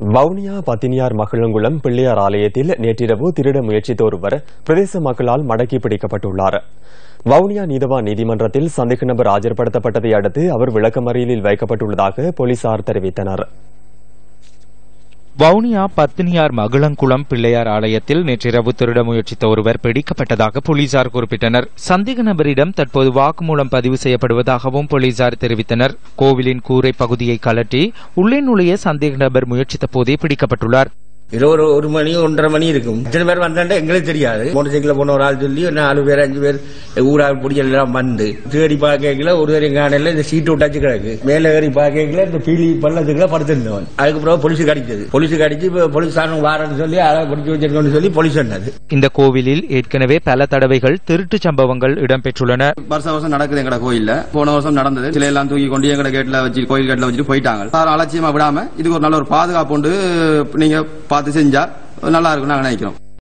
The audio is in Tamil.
வவுனியா பத்தினியார் மகிழங்குளம் பிள்ளையார் ஆலயத்தில் நேற்றிரவு திருட முயற்சித்த ஒருவர் பிரதேச மக்களால் மடக்கி பிடிக்கப்பட்டுள்ளார். வவுனியா நீதவான் நீதிமன்றத்தில் சந்தேக நபர் ஆஜர்படுத்தப்பட்டதை அடுத்து அவர் விளக்கமறியலில் வைக்கப்பட்டுள்ளதாக போலீசார் தெரிவித்தனர். வவுனியா பத்தினியார் மகிழங்குளம் பிள்ளையார் ஆலயத்தில் நேற்றிரவு திருட முயற்சித்த ஒருவர் பிடிக்கப்பட்டதாக போலீசார் குறிப்பிட்டனர். சந்தேக நபரிடம் தற்போது வாக்குமூலம் பதிவு செய்யப்படுவதாகவும் போலீசார் தெரிவித்தனர். கோவிலின் கூரை பகுதியை கலட்டி உள்ளே நுழைய சந்தேக நபர் முயற்சித்த போதே பிடிக்கப்பட்டுள்ளார். இரவு ஒரு ஒரு மணி ஒன்றரை மணி இருக்கும். இத்தனை பேர் வந்தாண்டா எங்களுக்கு தெரியாது. மோட்டர் சைக்கிள் போன ஒரு ஆள் சொல்லி நாலு பேர் அஞ்சு பேர் ஊரா பொடிகள் எல்லாம் வந்து. தேடி பார்க்கல ஒரு பேர் காணல இந்த சீட்டு விட்டாச்சு கிடக்கு. மேல ஏறி பார்க்கல இந்த பீலி பள்ளத்துக்குள்ள படுத்திருந்தவன். அதுக்கப்புறம் போலீஸ் கடிச்சது போலீஸ் கடிச்சு இப்ப போலீஸ் வாரன்னு சொல்லி அதை பிடிச்சி வச்சிருக்கோம்னு சொல்லி போலீஸ் சொன்னது. இந்த கோவிலில் ஏற்கனவே பல தடவைகள் திருட்டுச் சம்பவங்கள் இடம்பெற்றுள்ளன. வருஷம் வருஷம் நடக்குது எங்கட கோயில்ல. போன வருஷம் நடந்தது. சிலை எல்லாம் தூக்கி கொண்டு எங்கட கேட்ல வச்சு கோயில் கேட்ல வச்சுட்டு போயிட்டாங்க. சார் அலட்சியமா விடாம இதுக்கு ஒரு நல்ல ஒரு பாதுகாப்பு உண்டு. நீங்க பார்த்து செஞ்சா நல்லா இருக்கும் நாங்கள் நினைக்கிறோம்.